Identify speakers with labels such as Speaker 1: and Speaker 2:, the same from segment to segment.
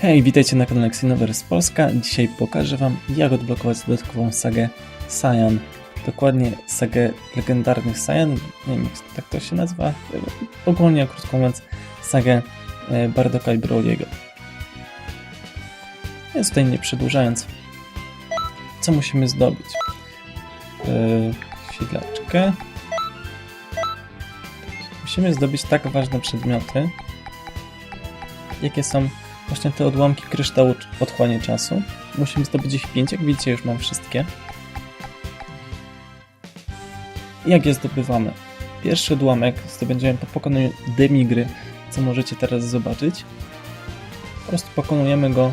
Speaker 1: Hej, witajcie na kanale Xenoverse Polska. Dzisiaj pokażę Wam, jak odblokować dodatkową sagę Saiyan. Dokładnie sagę legendarnych Saiyan, nie wiem jak tak to się nazywa, ogólnie, krótko mówiąc, sagę e, Bardoka i Broly'ego. Więc tutaj nie przedłużając, co musimy zdobyć? Yy, chwileczkę. Musimy zdobyć tak ważne przedmioty, jakie są właśnie te odłamki kryształu otchłanie czasu. Musimy zdobyć ich 5, jak widzicie już mam wszystkie. Jak je zdobywamy? Pierwszy odłamek zdobędziemy po pokonaniu demigry, co możecie teraz zobaczyć. Po prostu pokonujemy go,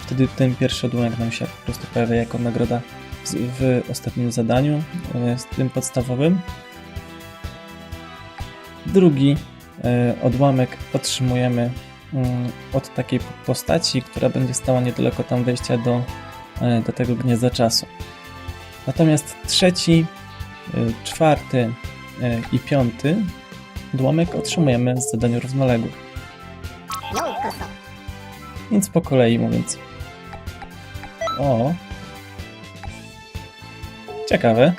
Speaker 1: wtedy ten pierwszy odłamek nam się po prostu pojawia jako nagroda w, w ostatnim zadaniu, e, z tym podstawowym. Drugi e, odłamek otrzymujemy od takiej postaci, która będzie stała niedaleko tam wejścia do, e, do tego gniazda czasu. Natomiast trzeci, e, czwarty e, i piąty odłamek otrzymujemy z zadaniu równoległych. Więc po kolei mówiąc. O. Ciekawe.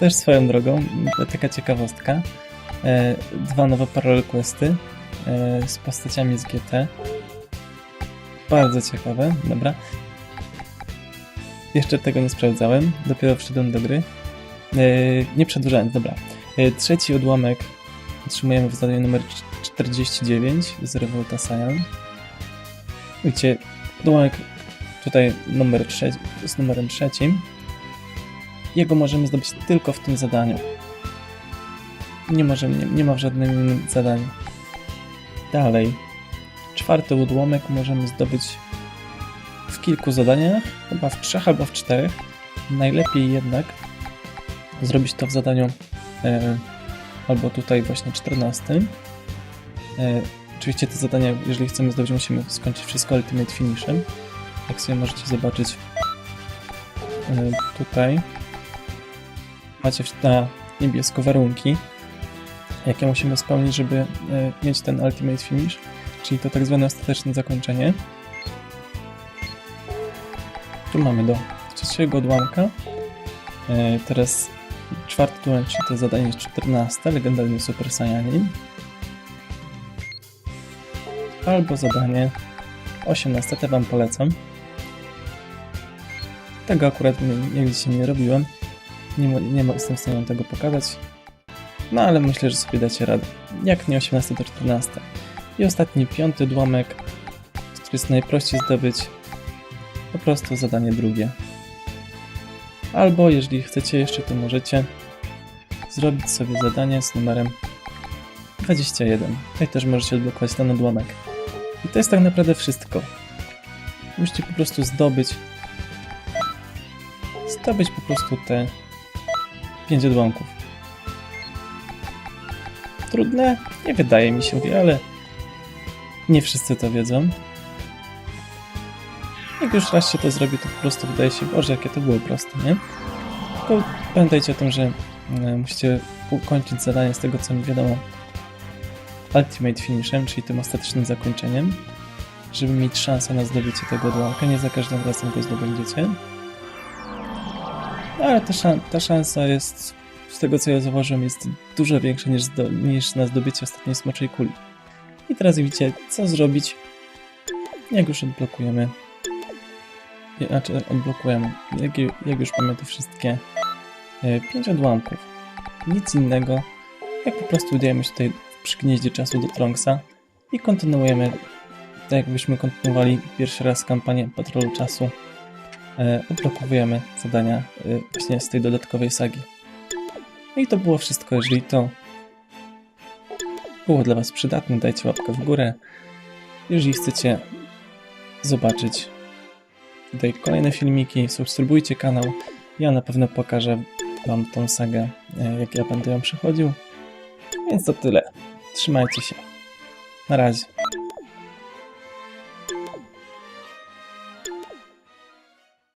Speaker 1: Też swoją drogą, taka ciekawostka. Dwa nowe parallel questy z postaciami z GT. Bardzo ciekawe, dobra. Jeszcze tego nie sprawdzałem, dopiero wszedłem do gry. E, nie przedłużając, dobra. E, trzeci odłamek otrzymujemy w zadaniu numer 49 z Revolta Saiyan. Widzicie, odłamek tutaj numer trzeci, z numerem trzecim. Jego możemy zdobyć tylko w tym zadaniu. Nie, możemy, nie, nie ma w żadnym innym zadaniu. Dalej. Czwarty odłamek możemy zdobyć w kilku zadaniach, chyba w trzech albo w czterech. Najlepiej jednak zrobić to w zadaniu e, albo tutaj właśnie 14. E, oczywiście te zadania, jeżeli chcemy zdobyć, musimy skończyć wszystko Ultimate Finishem. Jak sobie możecie zobaczyć e, tutaj macie na niebiesko warunki, jakie musimy spełnić, żeby e, mieć ten Ultimate Finish, czyli to tak zwane ostateczne zakończenie. Tu mamy do trzeciego odłamka. E, teraz czwarty odłamek, czyli to zadanie jest 14, legendarny Super Saiyanin. Albo zadanie 18, te wam polecam. Tego akurat nigdy się nie robiłem. Nie, nie jestem w stanie tego pokazać. No ale myślę, że sobie dacie radę. Jak nie 18, to 14. I ostatni, piąty odłamek, który jest najprościej zdobyć. Po prostu zadanie drugie. Albo jeżeli chcecie jeszcze, to możecie zrobić sobie zadanie z numerem 21. Tutaj też możecie odblokować ten odłamek. I to jest tak naprawdę wszystko. Musicie po prostu zdobyć zdobyć po prostu te 5 odłamków. Trudne? Nie wydaje mi się, ale nie wszyscy to wiedzą. Jak już raz się to zrobi, to po prostu wydaje się, Boże, jakie to było proste, nie? Tylko pamiętajcie o tym, że e, musicie ukończyć zadanie z tego, co mi wiadomo, Ultimate Finishem, czyli tym ostatecznym zakończeniem, żeby mieć szansę na zdobycie tego odłamka. Nie za każdym razem go zdobędziecie. Ale ta, szan- ta szansa jest, z tego co ja zauważyłem, jest dużo większa niż, zdo- niż na zdobycie ostatniej smoczej kuli. I teraz widzicie, co zrobić, jak już odblokujemy. Znaczy, odblokujemy. Jak, jak już mamy te wszystkie e, pięć odłamków. Nic innego, jak po prostu udajemy się tutaj przy gnieździe czasu do Tronksa i kontynuujemy, tak jakbyśmy kontynuowali pierwszy raz kampanię Patrolu Czasu e, odblokowujemy zadania e, właśnie z tej dodatkowej sagi. No i to było wszystko. Jeżeli to było dla Was przydatne, dajcie łapkę w górę. Jeżeli chcecie zobaczyć tutaj kolejne filmiki, subskrybujcie kanał. Ja na pewno pokażę Wam tą sagę, e, jak ja będę ją przechodził. Więc to tyle. Trzymajcie się. Na razie.